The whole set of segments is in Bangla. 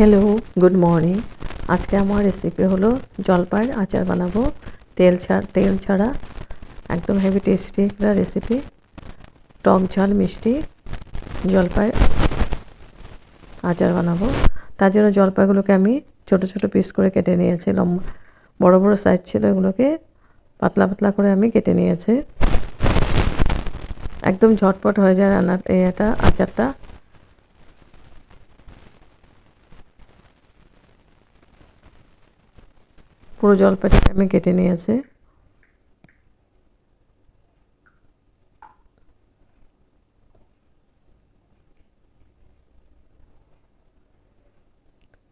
হ্যালো গুড মর্নিং আজকে আমার রেসিপি হলো জলপাইয়ের আচার বানাবো। তেল ছাড়া তেল ছাড়া একদম হেভি টেস্টি একটা রেসিপি টক ঝাল মিষ্টি জলপাইয়ের আচার বানাবো। তার জন্য জলপাইগুলোকে আমি ছোট ছোট পিস করে কেটে নিয়েছি। লম্বা বড় বড় সাইজ ছিল এগুলোকে পাতলা পাতলা করে আমি কেটে নিয়েছি। একদম ঝটপট হয়ে যায় রান্নার এটা আচারটা। পুরো জলপাইটাকে আমি কেটে নিয়েছি।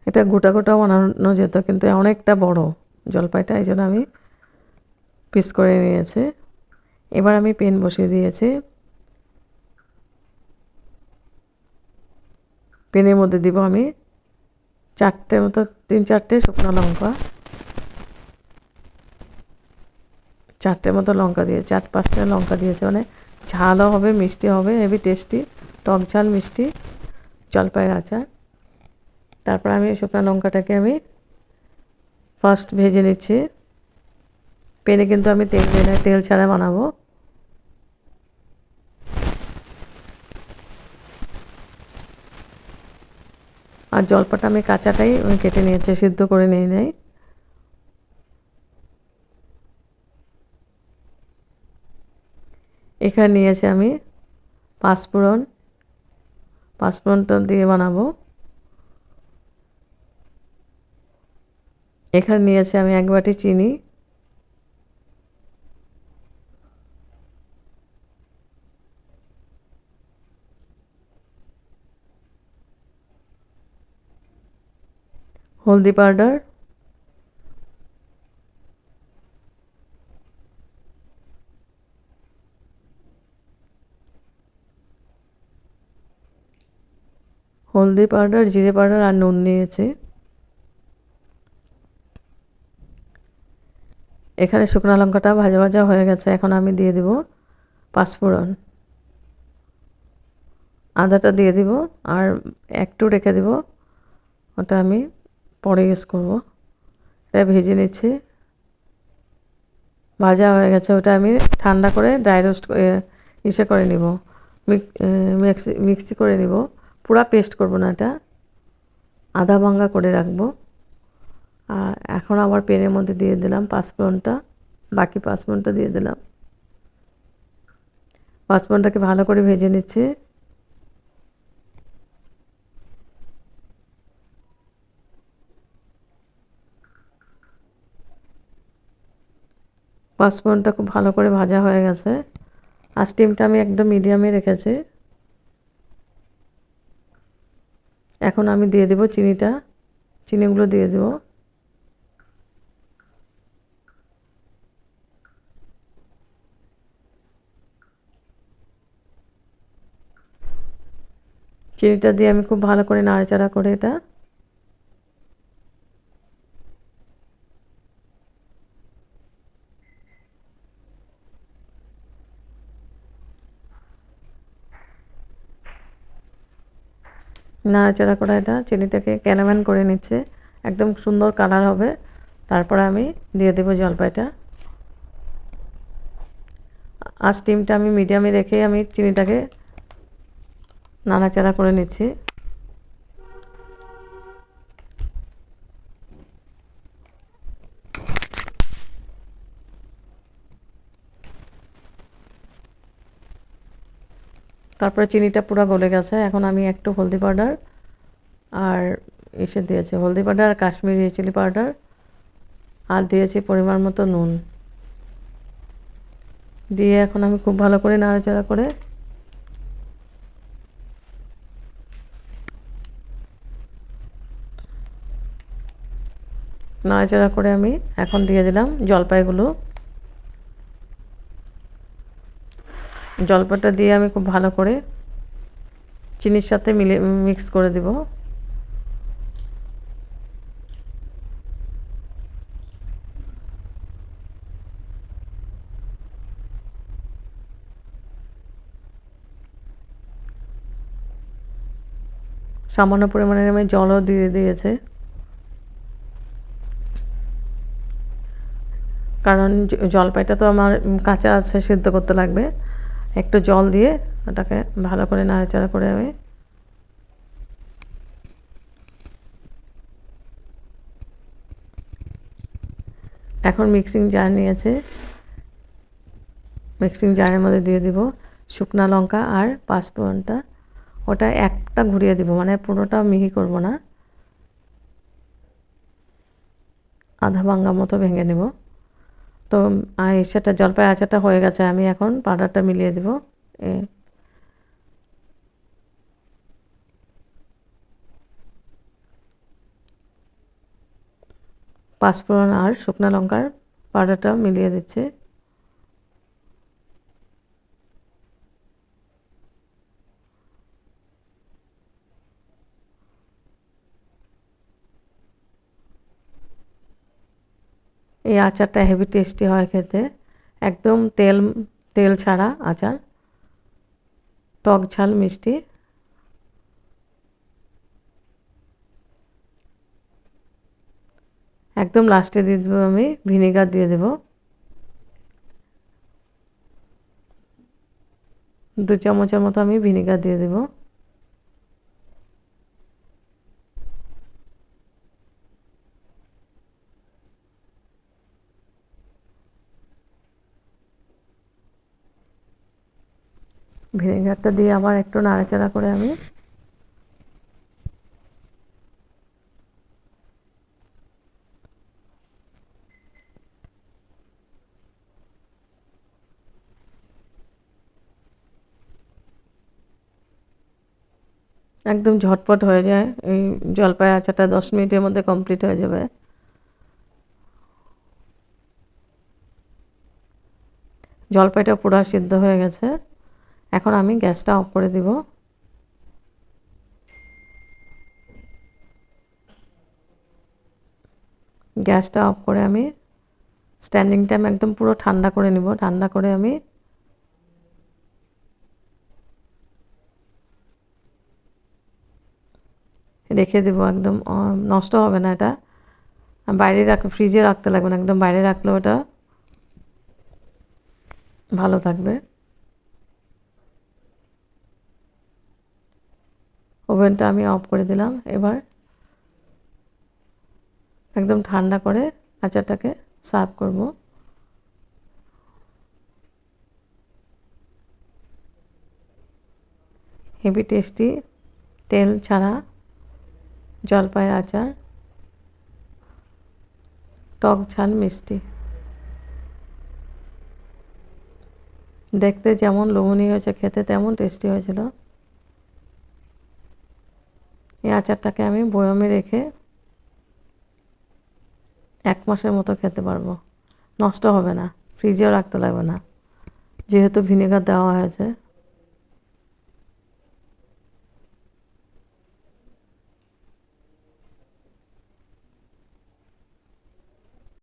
এটা গোটা গোটা বানানো যেত, কিন্তু অনেকটা বড় জলপাইটা, এই জন্য আমি পিস করে নিয়েছি। এবার আমি পেন বসিয়ে দিয়েছি। পেনের মধ্যে দিব আমি চারটে মতো, তিন চারটে শুকনো লঙ্কা। চারটে মতো লঙ্কা দিয়ে চার পাঁচটা লঙ্কা দিয়েছে মানে ঝালও হবে, মিষ্টি হবে, হেভি টেস্টি, টক ঝাল, মিষ্টি, জলপাইয়ের আচার। তারপর আমি শুকনো লঙ্কাটাকে আমি ফার্স্ট ভেজে নিচ্ছি। পেনে কিন্তু আমি তেল দিয়ে তেল ছাড়া বানাবো। আর জলপাটা আমি কাঁচাটাই কেটে নিয়েছি, সিদ্ধ করে নিয়ে নেই। এখানে নিয়েছি আমি পাঁচফোড়ন, পাঁচফোড়নটা দিয়ে বানাবো। এখানে নিয়েছি আমি এক বাটি চিনি। হলদি পাউডার। হলদি পাউডার, জিরে পাউডার আর নুন নিয়েছি এখানে শুকনো লঙ্কাটা ভাজা ভাজা হয়ে গেছে। এখন আমি দিয়ে দিব পাঁচফোড়ন। আদাটা দিয়ে দিব আর একটু রেখে দিব। ওটা আমি পরে ইউজ করব। এটা ভেজে নিচ্ছি। ভাজা হয়ে গেছে। ওটা আমি ঠান্ডা করে ড্রাই রোস্ট ইসে করে নিব। মিক্সি মিক্সি করে নিব। পুরা পেস্ট করব না এটা। আধা ভাঙ্গা করে রাখব। আর এখন আবার পেনের মধ্যে দিয়ে দিলাম পাঁচফোড়নটা। বাকি পাঁচফোড়নটা দিয়ে দিলাম। পাঁচফোড়নটাকে ভালো করে ভেজে নিচ্ছি। পাঁচফোড়নটা খুব ভালো করে ভাজা হয়ে গেছে। আর স্টিমটা আমি একদম মিডিয়ামে রেখেছি। এখন আমি দিয়ে দেব চিনিটা। চিনিগুলো দিয়ে দেব। চিনিটা দিয়ে আমি খুব ভালো করে নাড়াচাড়া করে এটা নাড়াচাড়া করা এটা চিনিটাকে ক্যারামেল করে নিচ্ছে। একদম সুন্দর কালার হবে। তারপরে আমি দিয়ে দেবো জলপাইটা। আর স্টিমটা আমি মিডিয়ামে রেখে আমি চিনিটাকে নাড়াচাড়া করে নিচ্ছি। তারপরে চিনিটা পুরো গলে গেছে। এখন আমি একটু হলদি পাউডার আর এসে দিয়েছি হলদি পাউডার আর কাশ্মীরি চিলি পাউডার আর দিয়েছি পরিমাণ মতো নুন। দিয়ে এখন আমি খুব ভালো করে নাড়াচাড়া করে নাড়াচাড়া করে আমি এখন দিয়ে দিলাম জলপাইগুলো। জলপাটা দিয়ে আমি খুব ভালো করে চিনির সাথে মিলে, মিক্স করে দেব। সামান্য পরিমাণে আমি জলও দিয়ে দিয়েছে। কারণ জলপাইটা তো আমার কাঁচা আছে, সিদ্ধ করতে লাগবে। একটু জল দিয়ে ওটাকে ভালো করে নাড়াচাড়া করে আমি এখন মিক্সিং জার নিয়েছে মিক্সিং জারের মধ্যে দিয়ে দিব শুকনা লঙ্কা আর পাঁচফোড়নটা। ওটা একটা ঘুরিয়ে দিব মানে পুরোটা মিহি করব না। আধা ভাঙ্গা মতো ভেঙে নেব। তো সেটা জলপাই আচারটা হয়ে গেছে, আমি এখন পাউডারটা মিলিয়ে দেবো। এ পাঁচফোড়ন আর শুকনো লঙ্কার পাউডারটা মিলিয়ে দিচ্ছে। এই আচারটা হেভি টেস্টি হয় খেতে। একদম তেল তেল ছাড়া আচার। টক ঝাল, মিষ্টি। একদম লাস্টে দিয়ে দেবো আমি ভিনেগার দিয়ে দেব। দু চামচের মতো আমি ভিনেগার দিয়ে দেব। ভিনেগারটা দিয়ে আবার একটু নাড়াচাড়া করে আমি একদম ঝটপট হয়ে যায়। এই জলপাই আচারটা দশ মিনিটের মধ্যে কমপ্লিট হয়ে যাবে। জলপাইটা পুরো সিদ্ধ হয়ে গেছে। এখন আমি গ্যাসটা অফ করে দিব। গ্যাসটা অফ করে আমি স্ট্যান্ডিং টাইম একদম পুরো ঠান্ডা করে নিব। ঠান্ডা করে আমি রেখে দেবো একদম। নষ্ট হবে না এটা। বাইরে রাখ ফ্রিজে রাখতে লাগবে না, একদম বাইরে রাখলে ওটা ভালো থাকবে। ওভেনটা আমি অফ করে দিলাম। এবার একদম ঠান্ডা করে আচারটাকে সার্ভ করব। হেভি টেস্টি তেল ছাড়া জলপাই আচার। টক ঝাল মিষ্টি। দেখতে যেমন লোভনীয় হয়েছে, খেতে তেমন টেস্টি হয়েছিল। আচারটাকে আমি বয়মে রেখে এক মাসের মতো খেতে পারব। নষ্ট হবে না ফ্রিজেও রাখতে লাগবে না। যেহেতু ভিনেগার দেওয়া হয়েছে।